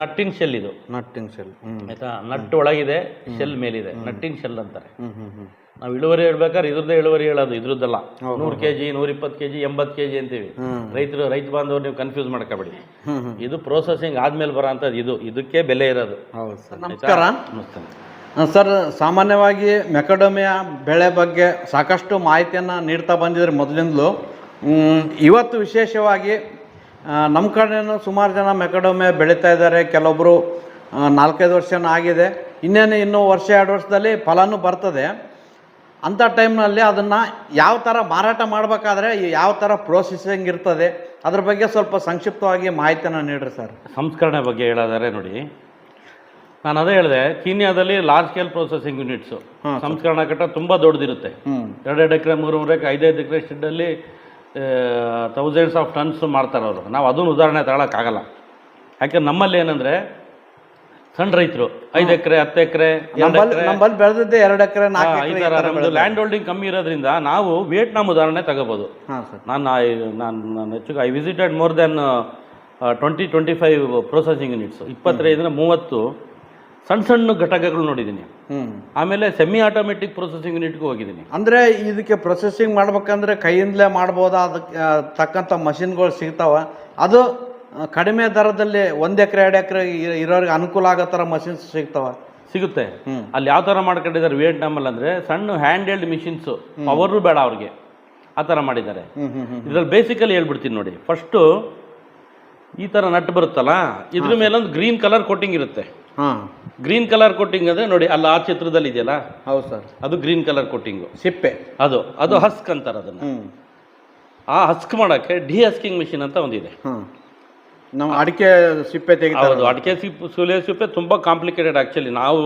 ನಟ್ಟಿನ shell ಇದು. ನಟ್ಟಿನ shell ಹ್ಮ್. ಆಯ್ತಾ? ನಟ್ ಒಳಗಿದೆ ಶೆಲ್ ಮೇಲಿದೆ. ನಟ್ಟಿನ ಶೆಲ್ ಅಂತಾರೆ. ನಾವು ಇಳುವರಿ ಹೇಳ್ಬೇಕಾದ್ರೆ ಇದ್ರದ್ದೇ ಇಳುವರಿ ಹೇಳೋದು ಇದ್ರದ್ದಲ್ಲ. ನೂರು ಕೆ ಜಿ ನೂರ ಇಪ್ಪತ್ತು ಕೆ ಜಿ ಎಂಬತ್ತು ಕೆ ಜಿ ಅಂತೀವಿ ರೈತರು ರೈತ ಬಾಂಧವರು ನೀವು ಕನ್ಫ್ಯೂಸ್ ಮಾಡ್ಕೋಬೇಡಿ. ಇದು ಪ್ರೋಸೆಸಿಂಗ್ ಆದ್ಮೇಲೆ ಬರೋಂಥದ್ದು ಇದು. ಇದಕ್ಕೆ ಬೆಲೆ ಇರೋದು. ಹೌದು ಸರ್. ನಮಸ್ಕಾರ. ನಮಸ್ತೆ. ಸರ್ ಸಾಮಾನ್ಯವಾಗಿ ಮೆಕಡಮಿಯ ಬೆಳೆ ಬಗ್ಗೆ ಸಾಕಷ್ಟು ಮಾಹಿತಿಯನ್ನು ನೀಡ್ತಾ ಬಂದಿದ್ರೆ ಮೊದಲಿಂದಲೂ. ಇವತ್ತು ವಿಶೇಷವಾಗಿ ನಮ್ಮ ಕಡೆಯೂ ಸುಮಾರು ಜನ ಮೆಕಡಮಿಯ ಬೆಳೀತಾ ಇದ್ದಾರೆ. ಕೆಲವೊಬ್ಬರು ನಾಲ್ಕೈದು ವರ್ಷನೂ ಆಗಿದೆ. ಇನ್ನೇನು ಇನ್ನೂ ವರ್ಷ ಎರಡು ವರ್ಷದಲ್ಲಿ ಫಲನೂ ಬರ್ತದೆ. ಅಂಥ ಟೈಮ್ನಲ್ಲಿ ಅದನ್ನು ಯಾವ ಥರ ಮಾರಾಟ ಮಾಡಬೇಕಾದ್ರೆ ಯಾವ ಥರ ಪ್ರೋಸೆಸಿಂಗ್ ಇರ್ತದೆ ಅದ್ರ ಬಗ್ಗೆ ಸ್ವಲ್ಪ ಸಂಕ್ಷಿಪ್ತವಾಗಿ ಮಾಹಿತಿಯನ್ನು ನೀಡ್ರಿ ಸರ್. ಸಂಸ್ಕರಣೆ ಬಗ್ಗೆ ಹೇಳೋದಾದ್ರೆ ನೋಡಿ ನಾನು ಅದೇ ಹೇಳಿದೆ ಕೀನ್ಯಾದಲ್ಲಿ ಲಾರ್ಜ್ ಸ್ಕೇಲ್ ಪ್ರೊಸೆಸಿಂಗ್ ಯೂನಿಟ್ಸು ಸಂಸ್ಕರಣಾ ಘಟ್ಟ ತುಂಬ ದೊಡ್ಡದಿರುತ್ತೆ. ಹ್ಞೂ ಎರಡೆರಡು ಎಕರೆ ಮೂರು ಮೂರು ಎಕರೆ ಐದೈದು ಎಕರೆ ಶೆಡ್ಡಲ್ಲಿ ತೌಸಂಡ್ಸ್ ಆಫ್ ಟನ್ಸ್ ಮಾಡ್ತಾರೆ ಅವರು. ನಾವು ಅದನ್ನು ಉದಾಹರಣೆ ತಗೊಳಕ್ಕಾಗಲ್ಲ ಯಾಕೆ ನಮ್ಮಲ್ಲಿ ಏನಂದರೆ ಸಣ್ಣ ರೈತರು ಐದು ಎಕರೆ ಹತ್ತು ಎಕರೆ ನಮ್ಮಲ್ಲಿ ಬೆಳೆದಿದ್ದೆ ಎರಡು ಎಕರೆ ನಮ್ಮದು ಲ್ಯಾಂಡ್ ಹೋಲ್ಡಿಂಗ್ ಕಮ್ಮಿ ಇರೋದ್ರಿಂದ ನಾವು ವಿಯೆಟ್ನಾಮ್ ಉದಾಹರಣೆ ತಗೋಬೋದು. ಹಾಂ ಸರ್ ನಾನು ನಾನು ನಾನು ಹೆಚ್ಚು I visited more than twenty twenty five processing units ಇಪ್ಪತ್ತೈದರಿಂದ ಮೂವತ್ತು ಸಣ್ಣ ಸಣ್ಣ ಘಟಕಗಳು ನೋಡಿದ್ದೀನಿ. ಆಮೇಲೆ ಸೆಮಿ ಆಟೋಮೆಟಿಕ್ ಪ್ರೊಸೆಸಿಂಗ್ ಯೂನಿಟ್ಗೂ ಹೋಗಿದ್ದೀನಿ. ಅಂದರೆ ಇದಕ್ಕೆ ಪ್ರೊಸೆಸಿಂಗ್ ಮಾಡ್ಬೇಕಂದ್ರೆ ಕೈಯಿಂದಲೇ ಮಾಡ್ಬೋದಾ? ಅದಕ್ಕೆ ತಕ್ಕಂಥ ಮಷಿನ್ಗಳು ಸಿಗ್ತಾವ. ಅದು ಕಡಿಮೆ ದರದಲ್ಲಿ ಒಂದು ಎಕರೆ ಎರಡು ಎಕರೆ ಇರೋರಿಗೆ ಅನುಕೂಲ ಆಗೋ ಥರ ಮಷಿನ್ಸ್ ಸಿಗ್ತಾವ. ಸಿಗುತ್ತೆ. ಅಲ್ಲಿ ಯಾವ ಥರ ಮಾಡ್ಕೊಂಡಿದ್ದಾರೆ ವಿಯೆಟ್ನಾಮಲ್ಲಿ ಅಂದರೆ ಸಣ್ಣ ಹ್ಯಾಂಡ್ ಹೆಲ್ಡ್ ಮಿಷಿನ್ಸು ಪವರು ಬೇಡ ಅವ್ರಿಗೆ. ಆ ಥರ ಮಾಡಿದ್ದಾರೆ. ಇದ್ರಲ್ಲಿ ಬೇಸಿಕಲಿ ಹೇಳ್ಬಿಡ್ತೀನಿ ನೋಡಿ. ಫಸ್ಟು ಈ ಥರ ನಟ್ ಬರುತ್ತಲ್ಲ ಇದ್ರ ಮೇಲೊಂದು ಗ್ರೀನ್ ಕಲರ್ ಕೋಟಿಂಗ್ ಇರುತ್ತೆ. ಹಾಂ. ಗ್ರೀನ್ ಕಲರ್ ಕೋಟಿಂಗ್ ಅಂದರೆ ನೋಡಿ ಅಲ್ಲಿ ಆ ಚಿತ್ರದಲ್ಲಿ ಇದೆಯಲ್ಲ? ಹೌದು ಸರ್. ಅದು ಗ್ರೀನ್ ಕಲರ್ ಕೋಟಿಂಗು ಸಿಪ್ಪೆ. ಅದು ಅದು ಹಸ್ಕ್ ಅಂತಾರೆ ಅದನ್ನು. ಆ ಹಸ್ಕ್ ಮಾಡೋಕ್ಕೆ ಡಿ ಹಸ್ಕಿಂಗ್ ಮಿಷಿನ್ ಅಂತ ಒಂದಿದೆ. ನಾವು ಅಡಿಕೆ ಸಿಪ್ಪೆ ತೆಗೆದು ಅಡಿಕೆ ಸಿಪ್ಪು ಸುಲೆ ಸಿಪ್ಪೆ ತುಂಬ ಕಾಂಪ್ಲಿಕೇಟೆಡ್ ಆ್ಯಕ್ಚುಲಿ ನಾವು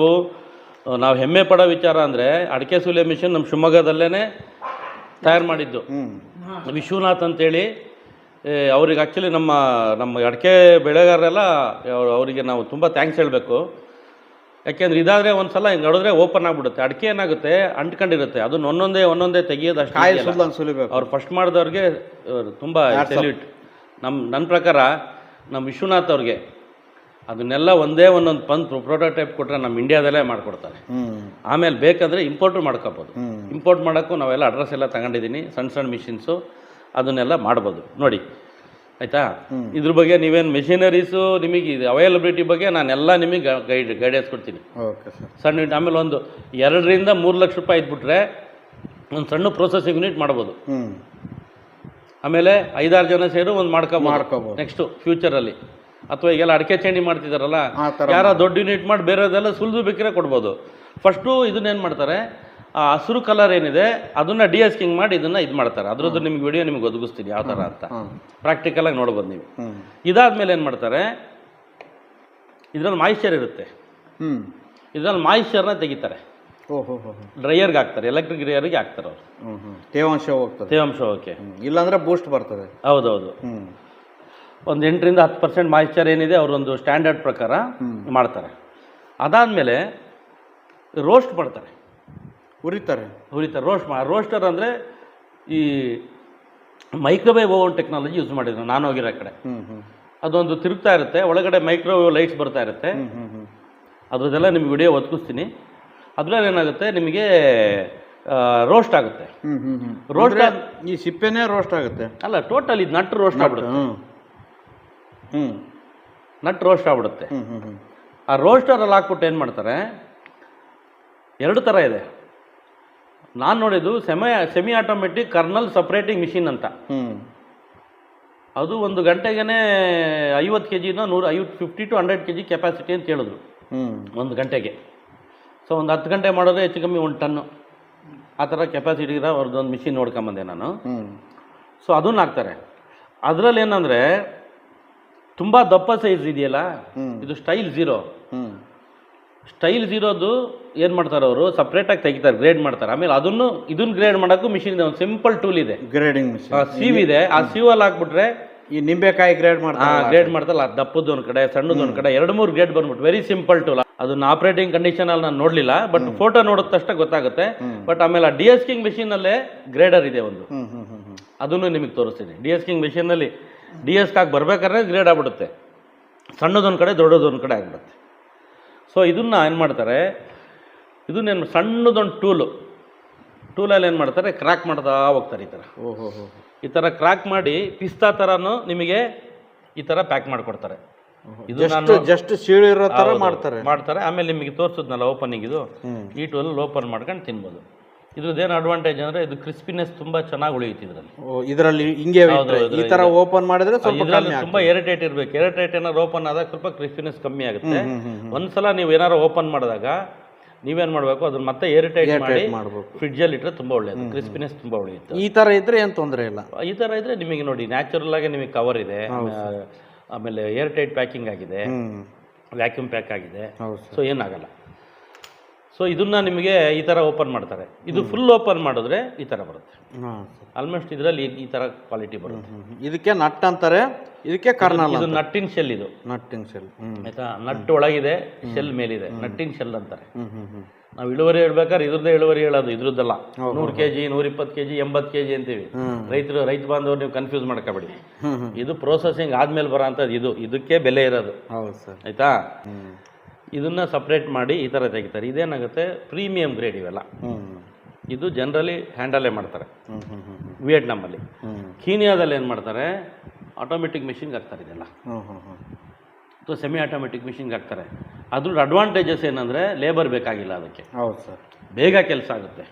ನಾವು ಹೆಮ್ಮೆ ಪಡೋ ವಿಚಾರ ಅಂದರೆ ಅಡಿಕೆ ಸುಲೆ ಮಿಷಿನ್ ನಮ್ಮ ಶಿವಮೊಗ್ಗದಲ್ಲೇ ತಯಾರು ಮಾಡಿದ್ದು. ಹ್ಞೂ ವಿಶ್ವನಾಥ್ ಅಂತೇಳಿ ಅವ್ರಿಗೆ ಆ್ಯಕ್ಚುಲಿ ನಮ್ಮ ನಮ್ಮ ಅಡಿಕೆ ಬೆಳೆಗಾರರೆಲ್ಲ ಅವ್ರು- ಅವರಿಗೆ ನಾವು ತುಂಬ ಥ್ಯಾಂಕ್ಸ್ ಹೇಳಬೇಕು. ಯಾಕೆಂದ್ರೆ ಇದಾದರೆ ಒಂದು ಸಲ ಹಿಂಗೆ ನೋಡಿದ್ರೆ ಓಪನ್ ಆಗಿಬಿಡುತ್ತೆ. ಅಡಿಕೆ ಏನಾಗುತ್ತೆ? ಅಂಟ್ಕೊಂಡಿರುತ್ತೆ. ಅದನ್ನ ಒಂದೊಂದೇ ಒಂದೊಂದೇ ತೆಗಿಯೋದಷ್ಟು ಅವ್ರು ಫಸ್ಟ್ ಮಾಡಿದವ್ರಿಗೆ ತುಂಬ ಸೆಲ್ಯೂಟ್ ನಮ್ಮ ನನ್ನ ಪ್ರಕಾರ ನಮ್ಮ ವಿಶ್ವನಾಥ್ ಅವ್ರಿಗೆ ಅದನ್ನೆಲ್ಲ ಒಂದೇ ಒಂದೊಂದು ಪಂತ್ ಪ್ರೋಟೋಟೈಪ್ ಕೊಟ್ಟರೆ ನಮ್ಮ ಇಂಡಿಯಾದಲ್ಲೇ ಮಾಡಿಕೊಡ್ತಾರೆ. ಆಮೇಲೆ ಬೇಕಂದರೆ ಇಂಪೋರ್ಟು ಮಾಡ್ಕೋಬೋದು. ಇಂಪೋರ್ಟ್ ಮಾಡೋಕ್ಕೂ ನಾವೆಲ್ಲ ಅಡ್ರೆಸ್ ಎಲ್ಲ ತಗೊಂಡಿದ್ದೀನಿ ಸಣ್ಣ ಸಣ್ಣ ಮಿಷಿನ್ಸು ಅದನ್ನೆಲ್ಲ ಮಾಡ್ಬೋದು. ನೋಡಿ ಆಯಿತಾ. ಇದ್ರ ಬಗ್ಗೆ ನೀವೇನು ಮೆಷಿನರೀಸು ನಿಮಗೆ ಇದು ಅವೈಲಬಿಲಿಟಿ ಬಗ್ಗೆ ನಾನೆಲ್ಲ ನಿಮಗೆ ಗೈಡ್ ಗೈಡೆನ್ಸ್ ಕೊಡ್ತೀನಿ. Okay sir. ಸಣ್ಣ ಯೂನಿಟ್ ಆಮೇಲೆ ಒಂದು ಎರಡರಿಂದ ಮೂರು ಲಕ್ಷ ರೂಪಾಯಿ ಇದ್ಬಿಟ್ರೆ ಒಂದು ಸಣ್ಣ ಪ್ರೊಸೆಸಿಂಗ್ ಯೂನಿಟ್ ಮಾಡ್ಬೋದು. ಆಮೇಲೆ ಐದಾರು ಜನ ಸೇರು ಒಂದು ಮಾಡ್ಕೊ ಮಾಡ್ಕೋಬೋದು. ನೆಕ್ಸ್ಟು ಫ್ಯೂಚರಲ್ಲಿ ಅಥವಾ ಈಗೆಲ್ಲ ಅಡಿಕೆ ಚಂಡಿ ಮಾಡ್ತಿದ್ದಾರಲ್ಲ ಯಾರ ದೊಡ್ಡ ಯೂನಿಟ್ ಮಾಡಿ ಬೇರೆದೆಲ್ಲ ಸುಲಿದು ಬೇಕಿದ್ರೆ ಕೊಡ್ಬೋದು. ಫಸ್ಟು ಇದನ್ನೇನು ಮಾಡ್ತಾರೆ ಆ ಹಸಿರು ಕಲರ್ ಏನಿದೆ ಅದನ್ನ ಡಿ ಎಸ್ ಕಿಂಗ್ ಮಾಡಿ ಇದನ್ನ ಇದು ಮಾಡ್ತಾರೆ. ಅದ್ರದ್ದು ನಿಮ್ಗೆ ವಿಡಿಯೋ ನಿಮ್ಗೆ ಒದಗಿಸ್ತೀನಿ ಯಾವ ಥರ ಅಂತ. ಪ್ರಾಕ್ಟಿಕಲ್ ಆಗಿ ನೋಡ್ಬೋದು ನೀವು. ಇದಾದ್ಮೇಲೆ ಏನು ಮಾಡ್ತಾರೆ ಇದ್ರಲ್ಲಿ ಮಾಯಿಶ್ಚರ್ ಇರುತ್ತೆ. ಇದ್ರಲ್ಲಿ ಮಾಯಿಶ್ಚರ್ನ ತೆಗಿತಾರೆ. ಡ್ರೈಯರ್ಗೆ ಹಾಕ್ತಾರೆ ಎಲೆಕ್ಟ್ರಿಕ್ ಡ್ರೈಯರ್ಗೆ ಹಾಕ್ತಾರೆ ಅವರು. ಹ್ಞೂ ಹ್ಞೂ ತೇವಾಂಶ ಹೋಗ್ತದೆ. ತೇವಾಂಶ ಓಕೆ. ಇಲ್ಲಾಂದ್ರೆ ಬೂಸ್ಟ್ ಬರ್ತದೆ. ಹೌದೌದು. ಒಂದು ಎಂಟರಿಂದ ಹತ್ತು ಪರ್ಸೆಂಟ್ ಮಾಯಿಶ್ಚರ್ ಏನಿದೆ ಅವರೊಂದು ಸ್ಟ್ಯಾಂಡರ್ಡ್ ಪ್ರಕಾರ ಮಾಡ್ತಾರೆ. ಅದಾದಮೇಲೆ ರೋಸ್ಟ್ ಮಾಡ್ತಾರೆ. ಉರಿತಾರೆ ಹುರಿತಾರೆ. ರೋಸ್ಟ್ ಮಾ ರೋಸ್ಟರ್ ಅಂದರೆ ಈ ಮೈಕ್ರೋವೇವ್ ಓವನ್ ಟೆಕ್ನಾಲಜಿ ಯೂಸ್ ಮಾಡಿದ್ರು ನಾನು ಹೋಗಿರೋ ಕಡೆ. ಅದೊಂದು ತಿರುಗ್ತಾ ಇರುತ್ತೆ ಒಳಗಡೆ ಮೈಕ್ರೋವೇವ್ ಲೈಟ್ಸ್ ಬರ್ತಾ ಇರುತ್ತೆ. ಹ್ಞೂ ಹ್ಞೂ ಹ್ಞೂ ಅದ್ರದ್ದೆಲ್ಲ ನಿಮ್ಗೆ ವಿಡಿಯೋ ಒದಗಿಸ್ತೀನಿ ಅದ್ರಲ್ಲಿ ಏನಾಗುತ್ತೆ ನಿಮಗೆ ರೋಸ್ಟ್ ಆಗುತ್ತೆ. ಹ್ಞೂ ಹ್ಞೂ ಹ್ಞೂ ರೋಸ್ಟ್ ಈ ಸಿಪ್ಪೆನೇ ರೋಸ್ಟ್ ಆಗುತ್ತೆ. ಅಲ್ಲ ಟೋಟಲ್ ಇದು ನಟ್ ರೋಸ್ಟ್ ಆಗ್ಬಿಡುತ್ತೆ. ಹ್ಞೂ ಹ್ಞೂ ನಟ್ ರೋಸ್ಟ್ ಆಗ್ಬಿಡುತ್ತೆ. ಹ್ಞೂ ಹ್ಞೂ ಹ್ಞೂ ಆ ರೋಸ್ಟರಲ್ಲಿ ಹಾಕ್ಬಿಟ್ಟು ಏನು ಮಾಡ್ತಾರೆ ಎರಡು ಥರ ಇದೆ. ನಾನು ನೋಡಿದ್ದು semi semi automatic kernel separating machine ಅಂತ ಅದು ಒಂದು ಗಂಟೆಗೆ ಐವತ್ತು ಕೆ ಜಿನ ನೂರ ಐವತ್ತು fifty to hundred K G capacity ಅಂತ ಹೇಳಿದ್ರು. ಹ್ಞೂ ಒಂದು ಗಂಟೆಗೆ. ಸೊ ಒಂದು ಹತ್ತು ಗಂಟೆ ಮಾಡಿದ್ರೆ ಹೆಚ್ಚು ಕಮ್ಮಿ ಒಂದು ಟನ್ನು ಆ ಥರ ಕೆಪಾಸಿಟಿ ಇರೋ ಅವ್ರದ್ದೊಂದು ಮಿಷಿನ್ ನೋಡ್ಕೊಂಬಂದೆ ನಾನು. ಸೊ ಅದನ್ನು ಹಾಕ್ತಾರೆ. ಅದರಲ್ಲಿ ಏನಂದರೆ ತುಂಬ ದಪ್ಪ ಸೈಜ್ ಇದೆಯಲ್ಲ? ಇದು ಸ್ಟೈಲ್ ಝೀರೋ ಸ್ಟೈಲ್ ಜೀರೋದು ಏನು ಮಾಡ್ತಾರೆ ಅವರು? ಸಪ್ರೇಟಾಗಿ ತೆಗಿತಾರೆ ಗ್ರೇಡ್ ಮಾಡ್ತಾರೆ. ಆಮೇಲೆ ಅದನ್ನು ಇದನ್ನು ಗ್ರೇಡ್ ಮಾಡೋಕ್ಕೂ ಮಿಷಿನ್ ಇದೆ ಒಂದು ಸಿಂಪಲ್ ಟೂಲ್ ಇದೆ. ಗ್ರೇಡಿಂಗ್ ಮಿಷಿನ್ ಸೀವ್ ಇದೆ. ಆ ಸೀವಲ್ಲಿ ಹಾಕ್ಬಿಟ್ರೆ ಈ ನಿಂಬೆಕಾಯಿ ಗ್ರೇಡ್ ಮಾಡ್ತಾರೆ ಮಾಡ್ತಾರೆ ಗ್ರೇಡ್ ಮಾಡ್ತಲ್ಲ ಆ ದಪ್ಪದ್ದು ಒಂದು ಕಡೆ ಸಣ್ಣದೊಂದು ಕಡೆ ಎರಡು ಮೂರು ಗ್ರೇಡ್ ಬಂದ್ಬಿಟ್ಟು ವೆರಿ ಸಿಂಪಲ್ ಟೂಲ್ ಅದನ್ನ ಆಪರೇಟಿಂಗ್ ಕಂಡೀಷನ್ ಅಲ್ಲಿ ನಾನು ನೋಡಲಿಲ್ಲ ಬಟ್ ಫೋಟೋ ನೋಡಿದ ತಕ್ಷಣ ಗೊತ್ತಾಗುತ್ತೆ. ಬಟ್ ಆಮೇಲೆ ಆ ಡಿ ಎಸ್ ಕಿಂಗ್ ಮೆಷಿನಲ್ಲೇ ಗ್ರೇಡರ್ ಇದೆ ಒಂದು. ಅದನ್ನು ನಿಮಗೆ ತೋರಿಸ್ತೀನಿ. ಡಿ ಎಸ್ಕಿಂಗ್ ಮೆಷಿನಲ್ಲಿ ಡಿ ಎಸ್ ಕಾಗಿ ಬರ್ಬೇಕಾದ್ರೆ ಗ್ರೇಡ್ ಆಗ್ಬಿಡುತ್ತೆ. ಸಣ್ಣದೊಂದು ಕಡೆ ದೊಡ್ಡದೊಂದು ಕಡೆ ಆಗಿಬಿಡುತ್ತೆ. ಸೊ ಇದನ್ನು ಏನು ಮಾಡ್ತಾರೆ? ಇದನ್ನೇನು ಸಣ್ಣದೊಂದು ಟೂಲು ಟೂಲಲ್ಲಿ ಏನು ಮಾಡ್ತಾರೆ? ಕ್ರ್ಯಾಕ್ ಮಾಡ್ತಾ ಹೋಗ್ತಾರೆ ಈ ಥರ ಓಹೋ ಈ ಥರ ಕ್ರ್ಯಾಕ್ ಮಾಡಿ ಪಿಸ್ತಾ ಥರನೂ ನಿಮಗೆ ಈ ಥರ ಪ್ಯಾಕ್ ಮಾಡಿಕೊಡ್ತಾರೆ. ಇದು ನಾನು ಜಸ್ಟ್ ಸೀಳಿರೋ ಥರ ಮಾಡ್ತಾರೆ. ಮಾಡ್ತಾರೆ. ಆಮೇಲೆ ನಿಮಗೆ ತೋರಿಸಿದ್ನಲ್ಲ ಓಪನಿಂಗ್ ಇದು. ಈ ಟೂಲಲ್ಲಿ ಓಪನ್ ಮಾಡ್ಕೊಂಡು ತಿನ್ಬೋದು. ಇದ್ರದ್ದೇನು ಅಡ್ವಾಂಟೇಜ್ ಅಂದರೆ ಇದು ಕ್ರಿಸ್ಪಿನೆಸ್ ತುಂಬ ಚೆನ್ನಾಗಿ ಉಳಿಯುತ್ತೆ ಇದರಲ್ಲಿ. ಇದರಲ್ಲಿ ಹಿಂಗೆ ಈ ತರ ಓಪನ್ ಮಾಡಿದ್ರೆ ಸ್ವಲ್ಪ ಇದರಲ್ಲಿ ತುಂಬ ಏರಿಟೇಟ್ ಇರಬೇಕು. ಏರಿಟೇಟ್ ಏನಾದ್ರು ಓಪನ್ ಆದಾಗ ಸ್ವಲ್ಪ ಕ್ರಿಸ್ಪಿನೆಸ್ ಕಮ್ಮಿ ಆಗುತ್ತೆ. ಒಂದ್ಸಲ ನೀವು ಏನಾರು ಓಪನ್ ಮಾಡಿದಾಗ ನೀವೇನ್ ಮಾಡಬೇಕು? ಅದನ್ನ ಮತ್ತೆ ಏರ್ಟೈಟ್ ಮಾಡಿ ಮಾಡ್ಬೇಕು. ಫ್ರಿಡ್ಜಲ್ಲಿ ಇಟ್ಟರೆ ತುಂಬ ಒಳ್ಳೆಯದು ಕ್ರಿಸ್ಪಿನೆಸ್ ತುಂಬ ಉಳಿಯುತ್ತೆ. ಈ ತರ ಇದ್ರೆ ಏನು ತೊಂದರೆ ಇಲ್ಲ. ಈ ಥರ ಇದ್ರೆ ನಿಮಗೆ ನೋಡಿ ನ್ಯಾಚುರಲ್ ಆಗಿ ನಿಮಗೆ ಕವರ್ ಇದೆ. ಆಮೇಲೆ- ಏರ್ಟೈಟ್ ಏರ್ ಟೈಟ್ ಪ್ಯಾಕಿಂಗ್ ಆಗಿದೆ. ವ್ಯಾಕ್ಯೂಮ್ ಪ್ಯಾಕ್ ಆಗಿದೆ. ಸೊ ಏನಾಗಲ್ಲ. ಸೊ ಇದನ್ನ ನಿಮಗೆ ಈ ಥರ ಓಪನ್ ಮಾಡ್ತಾರೆ. ಇದು ಫುಲ್ ಓಪನ್ ಮಾಡಿದ್ರೆ ಈ ಥರ ಬರುತ್ತೆ. ಆಲ್ಮೋಸ್ಟ್ ಇದರಲ್ಲಿ ಈ ಥರ ಕ್ವಾಲಿಟಿ ಬರುತ್ತೆ. ಇದಕ್ಕೆ ನಟ್ ಅಂತಾರೆ ಇದಕ್ಕೆ ಕಾರಣ ಇದು ನಟ್ಟಿನ ಶೆಲ್ ಇದು. ನಟ್ಟಿನ ಶೆಲ್ ಆಯ್ತಾ? ನಟ್ ಒಳಗಿದೆ ಶೆಲ್ ಮೇಲಿದೆ. ನಟ್ಟಿನ ಶೆಲ್ ಅಂತಾರೆ. ನಾವು ಇಳುವರಿ ಹೇಳ್ಬೇಕಾದ್ರೆ ಇದ್ರದ್ದೇ ಇಳುವರಿ ಹೇಳೋದು ಇದ್ರದ್ದಲ್ಲ. ನೂರು ಕೆ ಜಿ ನೂರ ಇಪ್ಪತ್ತು ಕೆ ಜಿ ಎಂಬತ್ತು ಕೆ ಜಿ ಅಂತೀವಿ ರೈತರು ರೈತ ಬಾಂಧವರು ನೀವು ಕನ್ಫ್ಯೂಸ್ ಮಾಡ್ಕೋಬೇಡಿ. ಇದು ಪ್ರೊಸೆಸಿಂಗ್ ಆದ್ಮೇಲೆ ಬರೋ ಅಂಥದ್ದು ಇದು. ಇದಕ್ಕೆ ಬೆಲೆ ಇರೋದು. ಹೌದು ಸರ್. ಆಯ್ತಾ? ಇದನ್ನ ಸಪ್ರೇಟ್ ಮಾಡಿ ಈ ಥರ ತೆಗಿತಾರೆ. ಇದೇನಾಗುತ್ತೆ? ಪ್ರೀಮಿಯಂ ಗ್ರೇಡ್ ಇವೆಲ್ಲ. ಇದು ಜನರಲಿ ಹ್ಯಾಂಡಲೇ ಮಾಡ್ತಾರೆ. ವಿಯೆಟ್ನಾಮಲ್ಲಿ. ಕೀನಿಯಾದಲ್ಲಿ ಏನು ಮಾಡ್ತಾರೆ? ಆಟೋಮೆಟಿಕ್ ಮಿಷಿನ್ಗೆ ಹಾಕ್ತಾರೆ ಇದೆಲ್ಲ. ಅಥವಾ ಸೆಮಿ ಆಟೋಮೆಟಿಕ್ ಮಿಷಿನ್ಗೆ ಹಾಕ್ತಾರೆ. ಅದ್ರ ಅಡ್ವಾಂಟೇಜಸ್ ಏನಂದರೆ ಲೇಬರ್ ಬೇಕಾಗಿಲ್ಲ ಅದಕ್ಕೆ. ಹೌದು ಸರ್. ಬೇಗ ಕೆಲಸ ಆಗುತ್ತೆ.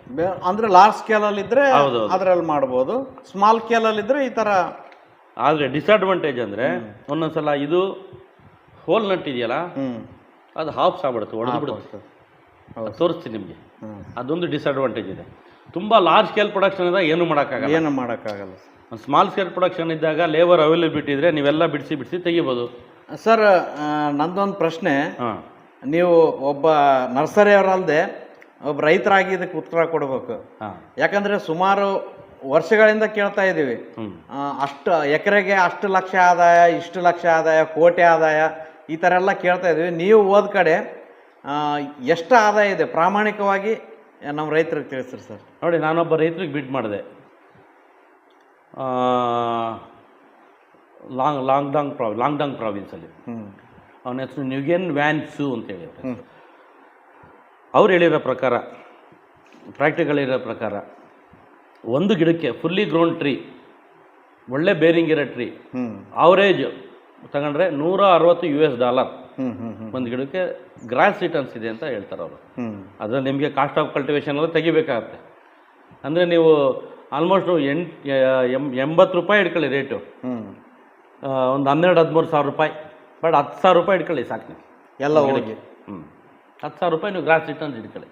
ಅಂದ್ರೆ ಲಾರ್ಜ್ ಸ್ಕೇಲಲ್ಲಿ ಇದ್ರೆ ಹೌದು, ಅದರಲ್ಲಿ ಮಾಡ್ಬೋದು. ಸ್ಮಾಲ್ ಸ್ಕೇಲಲ್ಲಿ ಇದ್ರೆ ಈ ತರ ಆದರೆ ಡಿಸ್ಅಡ್ವಾಂಟೇಜ್ ಅಂದರೆ ಒಂದೊಂದ್ಸಲ ಇದು ಹೋಲ್ ನಟ್ ಇದೆಯಲ್ಲ? ಅದು ಹಾಫ್ಸ್ ಆಗ್ಬಿಡುತ್ತೆ ಒಡೆದು ಬಿಡುತ್ತೆ. ತೋರಿಸ್ತೀನಿ ನಿಮಗೆ. ಅದೊಂದು ಡಿಸ್ಅಡ್ವಾಂಟೇಜ್ ಇದೆ. ತುಂಬ ಲಾರ್ಜ್ ಸ್ಕೇಲ್ ಪ್ರೊಡಕ್ಷನ್ ಇದ್ದಾಗ ಏನು ಮಾಡೋಕ್ಕಾಗಲ್ಲ. ಏನು ಮಾಡೋಕ್ಕಾಗಲ್ಲ. ಒಂದು ಸ್ಮಾಲ್ ಸ್ಕೇಲ್ ಪ್ರೊಡಕ್ಷನ್ ಇದ್ದಾಗ ಲೇಬರ್ ಅವೈಲಬಿಲಿಟಿ ಇದ್ದರೆ ನೀವೆಲ್ಲ ಬಿಡಿಸಿ ಬಿಡಿಸಿ ತೆಗಿಬೋದು. ಸರ್ ನಂದೊಂದು ಪ್ರಶ್ನೆ. ನೀವು ಒಬ್ಬ ನರ್ಸರಿಯವರಲ್ಲದೆ ಒಬ್ಬ ರೈತರಾಗಿ ಇದಕ್ಕೆ ಉತ್ತರ ಕೊಡಬೇಕು. ಯಾಕಂದರೆ ಯಾಕಂದ್ರೆ ಸುಮಾರು ವರ್ಷಗಳಿಂದ ಕೇಳ್ತಾ ಇದ್ದೀವಿ. ಅಷ್ಟು ಎಕರೆಗೆ ಅಷ್ಟು ಲಕ್ಷ ಆದಾಯ ಇಷ್ಟು ಲಕ್ಷ ಆದಾಯ ಕೋಟಿ ಆದಾಯ. ಈ ಥರ ಎಲ್ಲ ಕೇಳ್ತಾ ಇದ್ದೀವಿ ನೀವು ಹೋದ ಕಡೆ ಎಷ್ಟು ಆದಾಯ ಇದೆ? ಪ್ರಾಮಾಣಿಕವಾಗಿ ನಮ್ಮ ರೈತರಿಗೆ ತಿಳಿಸ್ರಿ ಸರ್. ನೋಡಿ ನಾನೊಬ್ಬ ರೈತರಿಗೆ ಬಿಡ್ ಮಾಡಿದೆ. ಲಾಂಗ್ ಲಾಂಗ್ ಡಾಂಗ್ ಪ್ರಾವ್ ಲಾಂಗ್ ಡಾಂಗ್ ಪ್ರಾವಿನ್ಸಲ್ಲಿ ಅವನ ಹೆಸರು ನ್ಯೂಗೆನ್ ವ್ಯಾನ್ಸು ಅಂತೇಳಿ ಅವ್ರ ಹೇಳಿರೋ ಪ್ರಕಾರ ಪ್ರಾಕ್ಟಿಕಲ್ ಇರೋ ಪ್ರಕಾರ ಒಂದು ಗಿಡಕ್ಕೆ ಫುಲ್ಲಿ ಗ್ರೋನ್ ಟ್ರೀ ಒಳ್ಳೆ ಬೇರಿಂಗ್ ಇರೋ ಟ್ರೀ ಹ್ಞೂ ಅವರೇಜ್ ತಗೊಂಡ್ರೆ ನೂರ ಅರವತ್ತು ಯು ಎಸ್ ಡಾಲರ್ ಒಂದು ಗಿಡಕ್ಕೆ ಗ್ರಾಸ್ ರಿಟರ್ನ್ಸ್ ಇದೆ ಅಂತ ಹೇಳ್ತಾರೆ ಅವರು. ಹ್ಞೂ ಅದರಲ್ಲಿ ನಿಮಗೆ ಕಾಸ್ಟ್ ಆಫ್ ಕಲ್ಟಿವೇಷನ್ ಎಲ್ಲ ತೆಗಿಬೇಕಾಗತ್ತೆ. ಅಂದರೆ ನೀವು ಆಲ್ಮೋಸ್ಟ್ ಎಂಟು ಎಂಬತ್ತು ರೂಪಾಯಿ ಇಟ್ಕೊಳ್ಳಿ ರೇಟು ಹ್ಞೂ ಒಂದು ಹನ್ನೆರಡು ಹದಿಮೂರು ಸಾವಿರ ರೂಪಾಯಿ. ಬಟ್ ಹತ್ತು ಸಾವಿರ ರೂಪಾಯಿ ಇಟ್ಕೊಳ್ಳಿ ಸಾಕು ನೀವು. ಎಲ್ಲ ಹೋಗಿ. ಹ್ಞೂ ಹತ್ತು ಸಾವಿರ ರೂಪಾಯಿ ನೀವು ಗ್ರಾಸ್ ರಿಟರ್ನ್ಸ್ ಇಟ್ಕೊಳ್ಳಿ.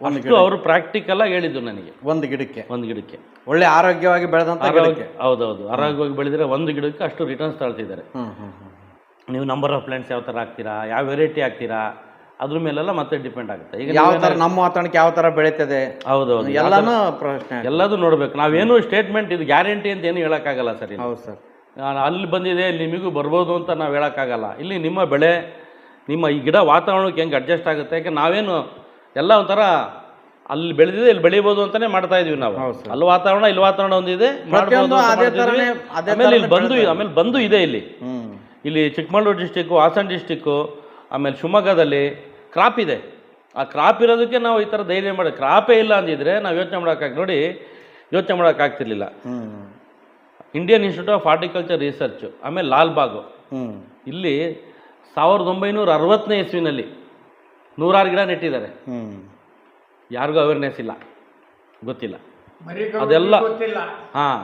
ಅಷ್ಟು ಅವರು ಪ್ರಾಕ್ಟಿಕಲ್ ಆಗಿ ಹೇಳಿದ್ದು ನನಗೆ. ಒಂದು ಗಿಡಕ್ಕೆ. ಒಂದು ಗಿಡಕ್ಕೆ. ಒಳ್ಳೆ ಆರೋಗ್ಯವಾಗಿ ಬೆಳೆದಂತ ಗಿಡಕ್ಕೆ. ಹೌದೌದು. ಆರೋಗ್ಯವಾಗಿ ಬೆಳೆದ್ರೆ ಒಂದು ಗಿಡಕ್ಕೆ ಅಷ್ಟು ರಿಟರ್ನ್ಸ್ ತಾಳ್ತಿದ್ದಾರೆ ನೀವು ನಂಬರ್ ಆಫ್ ಪ್ಲಾಂಟ್ಸ್ ಯಾವ ಥರ ಹಾಕ್ತೀರಾ ಯಾವ ವೆರೈಟಿ ಹಾಕ್ತೀರಾ ಅದ್ರ ಮೇಲೆಲ್ಲ ಮತ್ತೆ ಡಿಪೆಂಡ್ ಆಗುತ್ತೆ. ಈಗ ಯಾವ ಥರ ನಮ್ಮ ವಾತಾವರಣಕ್ಕೆ ಯಾವ ಥರ ಬೆಳೀತದೆ? ಹೌದೌದು. ಎಲ್ಲಾನು ಪ್ರಶ್ನೆ. ಎಲ್ಲದೂ ನೋಡ್ಬೇಕು. ನಾವೇನು ಸ್ಟೇಟ್ಮೆಂಟ್ ಇದು ಗ್ಯಾರಂಟಿ ಅಂತ ಏನು ಹೇಳೋಕ್ಕಾಗಲ್ಲ ಸರ್. ಹೌದು ಸರ್. ನಾನು ಅಲ್ಲಿ ಬಂದಿದೆ ಇಲ್ಲಿ ನಿಮಗೂ ಬರ್ಬೋದು ಅಂತ ನಾವು ಹೇಳೋಕ್ಕಾಗಲ್ಲ. ಇಲ್ಲಿ ನಿಮ್ಮ ಬೆಳೆ ನಿಮ್ಮ ಈ ಗಿಡ ವಾತಾವರಣಕ್ಕೆ ಹೆಂಗೆ ಅಡ್ಜಸ್ಟ್ ಆಗುತ್ತೆ? ಯಾಕೆ ನಾವೇನು ಎಲ್ಲ ಒಂಥರ ಅಲ್ಲಿ ಬೆಳೆದಿದೆ ಇಲ್ಲಿ ಬೆಳಿಬೋದು ಅಂತಾನೆ ಮಾಡ್ತಾ ಇದೀವಿ ನಾವು. ಅಲ್ಲಿ ವಾತಾವರಣ ಇಲ್ಲಿ ವಾತಾವರಣ ಒಂದಿದೆ ಆಮೇಲೆ ಇಲ್ಲಿ ಬಂದು ಆಮೇಲೆ ಬಂದು ಇದೆ ಇಲ್ಲಿ. ಇಲ್ಲಿ ಚಿಕ್ಕಮಗಳೂರು ಡಿಸ್ಟಿಕ್ಕು ಹಾಸನ ಡಿಸ್ಟಿಕ್ಕು ಆಮೇಲೆ ಶಿವಮೊಗ್ಗದಲ್ಲಿ ಕ್ರಾಪ್ ಇದೆ. ಆ ಕ್ರಾಪ್ ಇರೋದಕ್ಕೆ ನಾವು ಈ ಥರ ಧೈರ್ಯ ಮಾಡಿ ಕ್ರಾಪೇ ಇಲ್ಲ ಅಂದಿದ್ರೆ ನಾವು ಯೋಚನೆ ಮಾಡೋಕ್ಕಾಗಿ ನೋಡಿ ಯೋಚನೆ ಮಾಡೋಕ್ಕಾಗ್ತಿರ್ಲಿಲ್ಲ Indian Institute of Horticulture Research ಆಮೇಲೆ ಲಾಲ್ಬಾಗು. ಇಲ್ಲಿ ಸಾವಿರದ ಒಂಬೈನೂರ ಅರವತ್ತನೇ ಇಸ್ವಿನಲ್ಲಿ ನೂರಾರು ಗಿಡ ನೆಟ್ಟಿದ್ದಾರೆ. ಹ್ಞೂ ಯಾರಿಗೂ ಅವೇರ್ನೆಸ್ ಇಲ್ಲ. ಗೊತ್ತಿಲ್ಲ. ಅದೆಲ್ಲ ಹಾಂ.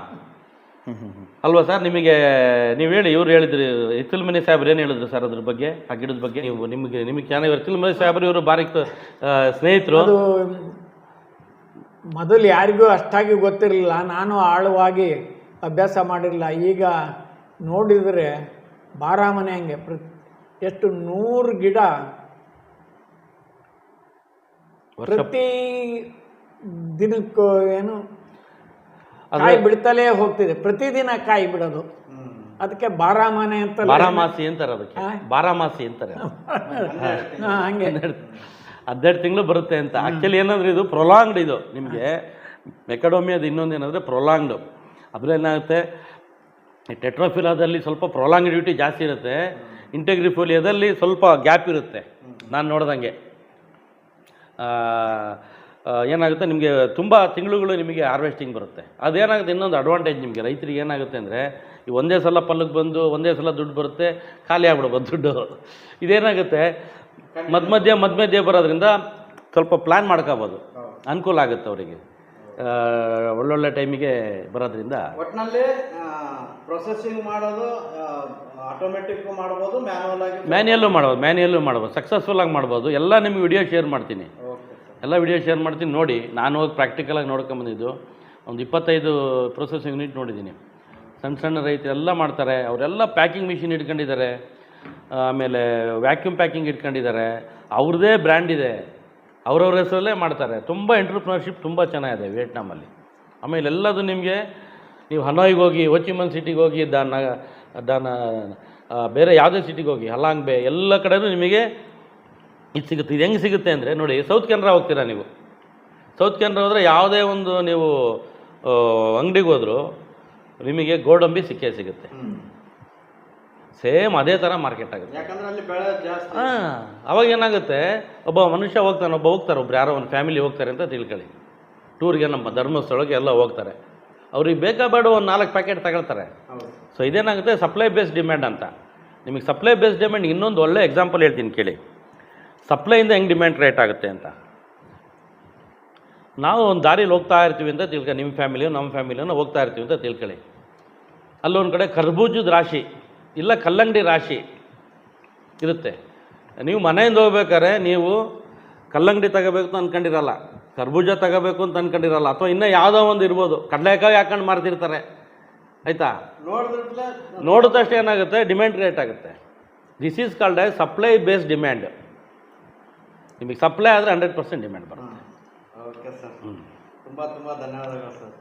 ಹ್ಞೂ ಹ್ಞೂ ಹ್ಞೂ ಅಲ್ವಾ ಸರ್ ನಿಮಗೆ ನೀವು ಹೇಳಿ ಇವ್ರು ಹೇಳಿದ್ರಿ ಇತ್ತಿಲ್ ಮನೆ ಸಾಹೇಬ್ರು ಏನು ಹೇಳಿದ್ರು ಸರ್ ಅದ್ರ ಬಗ್ಗೆ ಆ ಗಿಡದ ಬಗ್ಗೆ? ನೀವು ನಿಮಗೆ ನಿಮಗೆ ಚೆನ್ನಾಗಿ ಇತ್ತಿಲ್ ಮನೆ ಸಾಹೇಬ್ರು ಇವರು ಬಾರಿ ಆ, ಸ್ನೇಹಿತರು. ಅದು ಮೊದಲು ಯಾರಿಗೂ ಅಷ್ಟಾಗಿ ಗೊತ್ತಿರಲಿಲ್ಲ. ನಾನು ಆಳವಾಗಿ ಅಭ್ಯಾಸ ಮಾಡಿರಲಿಲ್ಲ. ಈಗ ನೋಡಿದರೆ ಬಾರಾಮನೆ ಹಂಗೆ ಪ್ರ ಎಷ್ಟು ನೂರು ಗಿಡ ಪ್ರತಿ ದಿನಕ್ಕೂ ಏನು ಕಾಯಿ ಬಿಡ್ತಲೇ ಹೋಗ್ತಿದೆ. ಪ್ರತಿದಿನ ಕಾಯಿ ಬಿಡೋದು. ಅದಕ್ಕೆ ಬಾರಾಮನೆ ಅಂತ ಬಾರಾಮಾಸಿ ಅಂತಾರೆ ಅದಕ್ಕೆ? ಬಾರಾಮಾಸಿ ಅಂತಾರೆ. ಹಂಗೆ. ಹನ್ನೆರಡು ತಿಂಗಳು ಬರುತ್ತೆ ಅಂತ. ಆ್ಯಕ್ಚುಲಿ ಏನಂದ್ರೆ ಇದು ಪ್ರೊಲಾಂಗ್ಡ್ ಇದು ನಿಮಗೆ. ಮೆಕಡೋಮಿ ಅದು ಇನ್ನೊಂದು ಏನಂದರೆ ಪ್ರೊಲಾಂಗ್ಡ್ ಅದರಲ್ಲೇನಾಗುತ್ತೆ ಟೆಟ್ರೋಫಿಲಾದಲ್ಲಿ ಸ್ವಲ್ಪ ಪ್ರೊಲಾಂಗ್ ಡ್ಯೂಟಿ ಜಾಸ್ತಿ ಇರುತ್ತೆ. ಇಂಟೆಗ್ರಿಫೋಲಿಯಾದಲ್ಲಿ ಸ್ವಲ್ಪ ಗ್ಯಾಪ್ ಇರುತ್ತೆ. ನಾನು ನೋಡ್ದಂಗೆ. ಏನಾಗುತ್ತೆ ನಿಮಗೆ ತುಂಬ ತಿಂಗಳುಗಳು ನಿಮಗೆ ಹಾರ್ವೆಸ್ಟಿಂಗ್ ಬರುತ್ತೆ. ಅದೇನಾಗುತ್ತೆ ಇನ್ನೊಂದು ಅಡ್ವಾಂಟೇಜ್ ನಿಮಗೆ. ರೈತರಿಗೆ ಏನಾಗುತ್ತೆ ಅಂದರೆ ಈ ಒಂದೇ ಸಲ ಪಲ್ಲಕ್ಕೆ ಬಂದು ಒಂದೇ ಸಲ ದುಡ್ಡು ಬರುತ್ತೆ ಖಾಲಿ ಆಗ್ಬಿಡ್ಬೋದು ದುಡ್ಡು. ಇದೇನಾಗುತ್ತೆ ಮಧ್ಯ ಮಧ್ಯೆ ಮಧ್ಯ ಮಧ್ಯೆ ಬರೋದ್ರಿಂದ ಸ್ವಲ್ಪ ಪ್ಲ್ಯಾನ್ ಮಾಡ್ಕೋಬೋದು. ಅನುಕೂಲ ಆಗುತ್ತೆ ಅವರಿಗೆ. ಒಳ್ಳೊಳ್ಳೆ ಟೈಮಿಗೆ ಬರೋದ್ರಿಂದ. ಒಟ್ಟಿನಲ್ಲಿ ಪ್ರೊಸೆಸಿಂಗ್ ಮಾಡೋದು ಆಟೋಮೆಟಿಕ್ ಮಾಡ್ಬೋದು ಆಗಿ ಮ್ಯಾನ್ಯಲ್ಲೂ ಮಾಡ್ಬೋದು ಮ್ಯಾನ್ಯಲ್ಲೂ ಮಾಡ್ಬೋದು ಸಕ್ಸಸ್ಫುಲ್ಲಾಗಿ ಮಾಡ್ಬೋದು. ಎಲ್ಲ ನಿಮ್ಗೆ ವಿಡಿಯೋ ಶೇರ್ ಮಾಡ್ತೀನಿ. ಎಲ್ಲ ವಿಡಿಯೋ ಶೇರ್ ಮಾಡ್ತೀನಿ. ನೋಡಿ, ನಾನು ಹೋಗಿ ಪ್ರಾಕ್ಟಿಕಲಾಗಿ ನೋಡ್ಕೊಂಬಂದಿದ್ದು ಒಂದು ಇಪ್ಪತ್ತೈದು ಪ್ರೊಸೆಸಿಂಗ್ ಯೂನಿಟ್ ನೋಡಿದ್ದೀನಿ. ಸಣ್ಣ ಸಣ್ಣ ರೈತರೆಲ್ಲ ಮಾಡ್ತಾರೆ. ಅವರೆಲ್ಲ ಪ್ಯಾಕಿಂಗ್ ಮಿಷಿನ್ ಇಟ್ಕೊಂಡಿದ್ದಾರೆ. ಆಮೇಲೆ ವ್ಯಾಕ್ಯೂಮ್ ಪ್ಯಾಕಿಂಗ್ ಇಟ್ಕೊಂಡಿದ್ದಾರೆ. ಅವ್ರದ್ದೇ ಬ್ರ್ಯಾಂಡ್ ಇದೆ. ಅವ್ರವ್ರ ಹೆಸರಲ್ಲೇ ಮಾಡ್ತಾರೆ. ತುಂಬ ಎಂಟ್ರಪ್ರಿನರ್ಶಿಪ್ ತುಂಬ ಚೆನ್ನಾಗಿದೆ ವಿಯೆಟ್ನಾಮಲ್ಲಿ. ಆಮೇಲೆ ಎಲ್ಲದು ನಿಮಗೆ, ನೀವು ಹನೋಯ್ಗೆ ಹೋಗಿ ಹೋಚಿಮನ್ ಸಿಟಿಗೆ ಹೋಗಿ, ದಾನ ದಾನ ಬೇರೆ ಯಾವುದೇ ಸಿಟಿಗೆ ಹೋಗಿ, ಹಲಾಂಗ್ ಬೇ, ಎಲ್ಲ ಕಡೆಯೂ ನಿಮಗೆ ಇದು ಸಿಗುತ್ತೆ ಇದು ಹೆಂಗೆ ಸಿಗುತ್ತೆ ಅಂದರೆ ನೋಡಿ ಸೌತ್ ಕೆನರಾ ಹೋಗ್ತೀರಾ ನೀವು? ಸೌತ್ ಕೆನರಾ ಹೋದರೆ ಯಾವುದೇ ಒಂದು ನೀವು ಅಂಗಡಿಗೆ ಹೋದರೂ ನಿಮಗೆ ಗೋಡಂಬಿ ಸಿಕ್ಕೇ ಸಿಗುತ್ತೆ. ಸೇಮ್ ಅದೇ ಥರ ಮಾರ್ಕೆಟ್ ಆಗುತ್ತೆ. ಹಾಂ ಅವಾಗ ಏನಾಗುತ್ತೆ ಒಬ್ಬ ಮನುಷ್ಯ ಹೋಗ್ತಾನೆ ಒಬ್ಬ ಹೋಗ್ತಾರೆ ಒಬ್ರು ಯಾರೋ ಒಂದು ಫ್ಯಾಮಿಲಿ ಹೋಗ್ತಾರೆ ಅಂತ ತಿಳ್ಕೊಳ್ಳಿ. ಟೂರ್ಗೆ ನಮ್ಮ ಧರ್ಮಸ್ಥಳಕ್ಕೆ ಎಲ್ಲ ಹೋಗ್ತಾರೆ. ಅವ್ರಿಗೆ ಬೇಕಾ ಬೇಡ ಒಂದು ನಾಲ್ಕು ಪ್ಯಾಕೆಟ್ ತಗೊಳ್ತಾರೆ. ಸೊ ಇದೇನಾಗುತ್ತೆ ಸಪ್ಲೈ ಬೇಸ್ಡ್ ಡಿಮ್ಯಾಂಡ್ ಅಂತ. ನಿಮಗೆ ಸಪ್ಲೈ ಬೇಸ್ಡ್ ಡಿಮ್ಯಾಂಡ್ ಇನ್ನೊಂದು ಒಳ್ಳೆ ಎಕ್ಸಾಂಪಲ್ ಹೇಳ್ತೀನಿ ಕೇಳಿ. ಸಪ್ಲೈಯಿಂದ ಹೆಂಗೆ ಡಿಮ್ಯಾಂಡ್ ಕ್ರಿಯೇಟ್ ಆಗುತ್ತೆ ಅಂತ. ನಾವು ಒಂದು ದಾರಿಯಲ್ಲಿ ಹೋಗ್ತಾ ಇರ್ತೀವಿ ಅಂತ ತಿಳ್ಕೊ ನಿಮ್ಮ ಫ್ಯಾಮಿಲಿಯು ನಮ್ಮ ಫ್ಯಾಮಿಲಿಯೋ ಹೋಗ್ತಾ ಇರ್ತೀವಿ ಅಂತ ತಿಳ್ಕೊಳ್ಳಿ. ಅಲ್ಲೊಂದು ಕಡೆ ಕರ್ಬೂಜದ ರಾಶಿ ಇಲ್ಲ ಕಲ್ಲಂಗಡಿ ರಾಶಿ ಇರುತ್ತೆ. ನೀವು ಮನೆಯಿಂದ ಹೋಗ್ಬೇಕಾದ್ರೆ ನೀವು ಕಲ್ಲಂಗಡಿ ತಗೋಬೇಕು ಅಂತ ಅನ್ಕೊಂಡಿರಲ್ಲ ಕರ್ಬೂಜ ತಗೋಬೇಕು ಅಂತ ಅನ್ಕೊಂಡಿರಲ್ಲ ಅಥವಾ ಇನ್ನೂ ಯಾವುದೋ ಒಂದು ಇರ್ಬೋದು ಕಡಲೆಕಾಯಿ ಹಾಕೊಂಡು ಮಾರ್ತಿರ್ತಾರೆ. ಆಯಿತಾ? ನೋಡಿದ್ರೆ ನೋಡಿದ ಏನಾಗುತ್ತೆ? ಡಿಮ್ಯಾಂಡ್ ಕ್ರಿಯೇಟ್ ಆಗುತ್ತೆ. This is called supply based demand ನಿಮಗೆ ಸಪ್ಲೈ ಆದರೆ ಹಂಡ್ರೆಡ್ ಪರ್ಸೆಂಟ್ ಡಿಮ್ಯಾಂಡ್ ಬರುತ್ತೆ. ಓಕೆ ಸರ್ ತುಂಬ ತುಂಬ ಧನ್ಯವಾದಗಳು ಸರ್